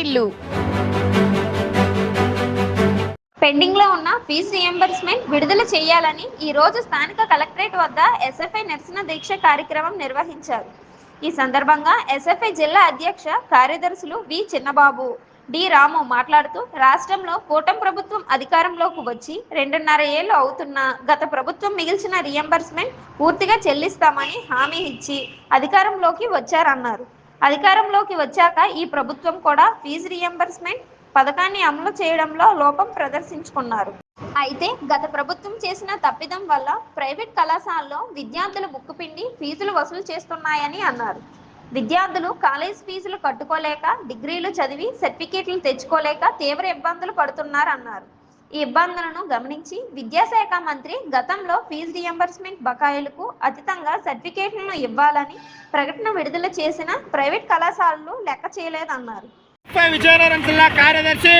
వార్తిల్లు పెండింగ్లో ఉన్న fee reimbursement విడుదల చేయాలని ఈ రోజు స్థానిక కలెక్టరేట్ వద్ద ఎస్ఎఫ్ఐ నిరసన దీక్ష కార్యక్రమం నిర్వహించారు. ఈ సందర్భంగా ఎస్ఎఫ్ఐ జిల్లా అధ్యక్ష కార్యదర్శులు వి చిన్నబాబు డి రాము మాట్లాడుతూ రాష్ట్రంలో కూటమి ప్రభుత్వం అధికారంలోకి వచ్చి రెండున్నర ఏళ్ళు అవుతున్న గత ప్రభుత్వం మిగిల్చిన రియంబర్స్మెంట్ పూర్తిగా చెల్లిస్తామని హామీ ఇచ్చి అధికారంలోకి వచ్చారన్నారు. అధికారంలోకి వచ్చాక ఈ ప్రభుత్వం కూడా ఫీజు రియంబర్స్మెంట్ పథకాన్ని అమలు చేయడంలో లోపం ప్రదర్శించుకున్నారు. అయితే గత ప్రభుత్వం చేసిన తప్పిదం వల్ల ప్రైవేట్ కళాశాలలో విద్యార్థులు ముక్కుపిండి ఫీజులు వసూలు చేస్తున్నాయని అన్నారు. విద్యార్థులు కాలేజ్ ఫీజులు కట్టుకోలేక డిగ్రీలు చదివి సర్టిఫికేట్లు తెచ్చుకోలేక తీవ్ర ఇబ్బందులు పడుతున్నారన్నారు ఈ ఇబ్బందులను గమనించి విద్యాశాఖ మంత్రి గతంలో ఫీజు రియంబర్స్మెంట్ బకాయిలకు అతీతంగా సర్టిఫికేట్లను ఇవ్వాలని ప్రకటన విడుదల చేసిన ప్రైవేట్ కళాశాలలు లెక్క చేయలేదన్నారు. విజయనగరం జిల్లా కార్యదర్శి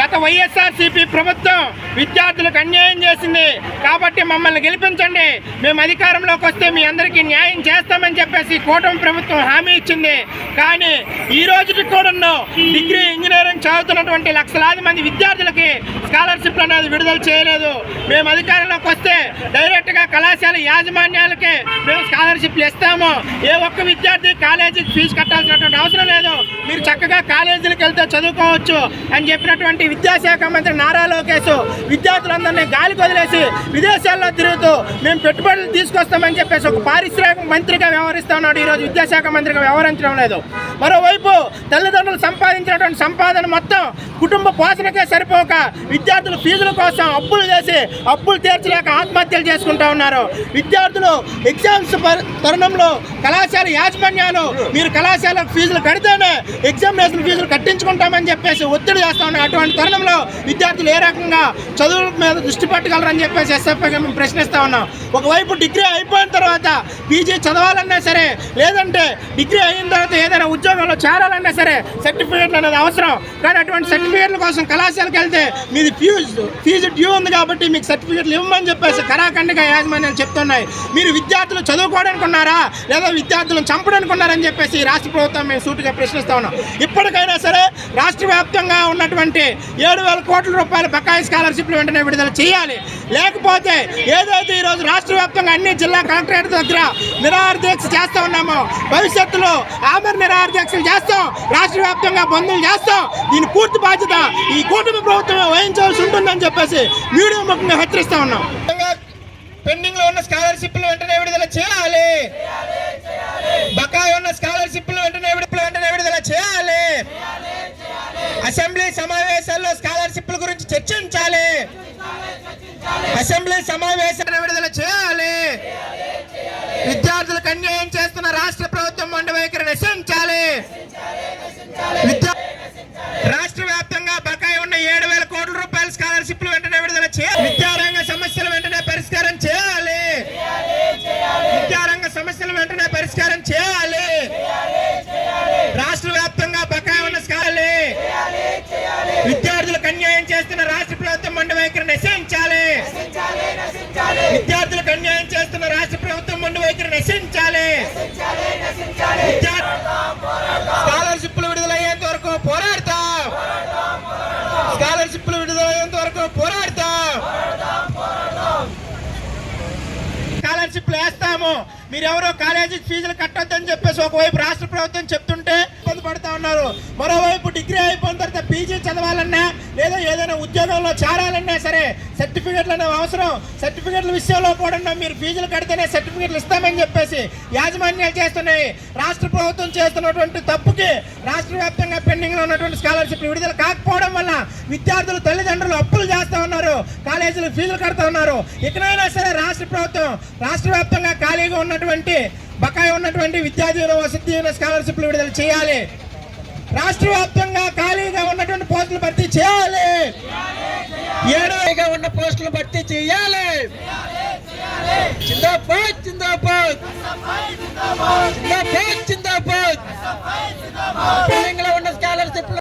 గత వైఎస్ఆర్సీపీ ప్రభుత్వం విద్యార్థులకు అన్యాయం చేసింది. కాబట్టి మమ్మల్ని గెలిపించండి. మేము అధికారంలోకి వస్తే మీ అందరికీ న్యాయం చేస్తామని చెప్పేసి కూటమి ప్రభుత్వం హామీ ఇచ్చింది. కానీ ఈ రోజుకి కూడా డిగ్రీ ఇంజనీరింగ్ చదువుతున్నటువంటి లక్షలాది మంది విద్యార్థులకి స్కాలర్షిప్లు అనేది విడుదల చేయలేదు. మేము అధికారంలోకి వస్తే డైరెక్ట్గా కళాశాల యాజమాన్యాలకే మేము స్కాలర్షిప్లు ఇస్తాము. ఏ ఒక్క విద్యార్థి కాలేజీకి ఫీజు కట్టాల్సినటువంటి అవసరం లేదు. మీరు చక్కగా కాలేజీలకు వెళ్తే చదువుకోవచ్చు అని చెప్పినటువంటి విద్యాశాఖ మంత్రి నారా లోకేష్ విద్యార్థులందరినీ గాలి వదిలేసి విదేశాల్లో తిరుగుతూ మేము పెట్టుబడులు తీసుకొస్తామని చెప్పేసి ఒక పారిశ్రామిక మంత్రిగా వ్యవహరిస్తా ఉన్నాడు. ఈరోజు విద్యాశాఖ మంత్రిగా వ్యవహరించడం లేదు. మరోవైపు తల్లిదండ్రులు సంపాదించినటువంటి సంపాదన మొత్తం కుటుంబ పోషణకే సరిపోక విద్యార్థులు ఫీజుల కోసం అప్పులు చేసి అప్పులు తీర్చలేక ఆత్మహత్యలు చేసుకుంటా ఉన్నారు. విద్యార్థులు ఎగ్జామ్స్ తరుణంలో కళాశాల యాజమాన్యాలు మీరు కళాశాల ఫీజులు కడితేనే ఎగ్జామినేషన్ ఫీజులు కట్టించుకుంటామని చెప్పేసి ఒత్తిడి చేస్తా ఉన్నారు. అటువంటి తరుణంలో విద్యార్థులు ఏ రకంగా చదువుల మీద దృష్టి పెట్టగలరని చెప్పేసి ఎస్ఎఫ్ఐగా మేము ప్రశ్నిస్తా ఉన్నాం. ఒకవైపు డిగ్రీ అయిపోయిన తర్వాత పీజీ చదవాలన్నా సరే లేదంటే డిగ్రీ అయిన తర్వాత ఏదైనా ఉద్యోగంలో చేరాలన్నా సరే సర్టిఫికేట్లు అనేది అవసరం. కానీ అటువంటి సర్టిఫికేట్ల కోసం కళాశాలకు వెళ్తే మీది ఫీజు ఫీజు డ్యూ ఉంది కాబట్టి మీకు సర్టిఫికేట్లు ఇవ్వమని చెప్పేసి కరాఖండిగా యాజమాన్యాలు చెప్తున్నాయి. మీరు విద్యార్థులు చదువుకోవడానికి ఉన్నారా లేదా విద్యార్థులను చంపడానికి ఉన్నారని చెప్పేసి ఈ రాష్ట్ర ప్రభుత్వం మేము సూటిగా ప్రశ్నిస్తా ఉన్నాం. ఇప్పటికైనా సరే రాష్ట్ర వ్యాప్తంగా ఉన్నటువంటి ఏడు వేల కోట్ల రూపాయల బకాయి స్కాలర్షిప్లు వెంటనే విడుదల చేయాలి. లేకపోతే ఏదైతే ఈరోజు రాష్ట్ర వ్యాప్తంగా అన్ని జిల్లా కలెక్టరేట్ దగ్గర నిరాహార దీక్ష చేస్తా ఉన్నామో భవిష్యత్తులో ఆమె నిరాహార దీక్షలు చేస్తాం. రాష్ట్ర వ్యాప్తంగా బంధువులు చేస్తాం. దీని పూర్తి బాధ్యత ఈ కూటమి ప్రభుత్వం వహించాల్సి ఉంటుందని చెప్పేసి మీడియా ముఖ్యంగా హెచ్చరిస్తా ఉన్నాం. పెండింగ్లో ఉన్న స్కాలర్షిప్లు వెంటనే విడుదల చేయాలి. బకాయి ఉన్న స్కాలర్షిప్లు వెంటనే విడుదల వెంటనే విడుదల చేయాలి. అసెంబ్లీ సమావేశాల్లో స్కాలర్షిప్ల గురించి చర్చించాలి. అసెంబ్లీ సమావేశాన్ని విడుదల చేయాలి. విద్యార్థులకు అన్యాయం చేస్తున్న రాష్ట్ర రాష్ట్ర వ్యాప్తంగా బకాయి ఉన్న ఏడు వేల కోట్ల రూపాయల స్కాలర్షిప్లు వెంటనే విడుదల చేయాలి. విద్యారంగ సమస్యలు వెంటనే పరిష్కారం చేయాలి. విద్యారంగ సమస్యలు వెంటనే పరిష్కారం చేయాలి. స్కాలర్షిప్లు వేస్తాము. మీరెవరో కాలేజీ ఫీజులు కట్టొద్దని చెప్పేసి ఒకవైపు రాష్ట్ర ప్రభుత్వం చెప్తుంటే ఇబ్బంది పడతా ఉన్నారు. మరోవైపు డిగ్రీ అయిపోయిన తర్వాత పీజీ చదవాలన్నా లేదా ఏదైనా ఉద్యోగంలో చేరాలన్నా సరే సర్టిఫికెట్లు అనేవి అవసరం. సర్టిఫికెట్ల విషయంలో కూడా మీరు ఫీజులు కడితేనే సర్టిఫికెట్లు ఇస్తామని చెప్పేసి యాజమాన్యాలు చేస్తున్నాయి. రాష్ట్ర ప్రభుత్వం చేస్తున్నటువంటి తప్పుకి రాష్ట్ర వ్యాప్తంగా పెండింగ్లో ఉన్నటువంటి స్కాలర్షిప్ విడుదల కాకపోవడం వల్ల విద్యార్థులు తల్లిదండ్రులు అప్పులు కాలేజీలు ఫీజులు కడతా ఉన్నారు. ఇకనైనా సరే రాష్ట్ర ప్రభుత్వం రాష్ట్ర వ్యాప్తంగా ఖాళీగా ఉన్నటువంటి బకాయి ఉన్నటువంటి విద్యార్థుల వసతి దీవెన స్కాలర్షిప్లు విడుదల చేయాలి. రాష్ట్ర వ్యాప్తంగా ఖాళీగా ఉన్నటువంటి పోస్టులు భర్తీ చేయాలి. ఏడాదిగా ఉన్న పోస్టులు భర్తీ చేయాలి. జిందాబాద్ జిందాబాద్. జిందాబాద్ జిందాబాద్. ఉన్న స్కాలర్షిప్లు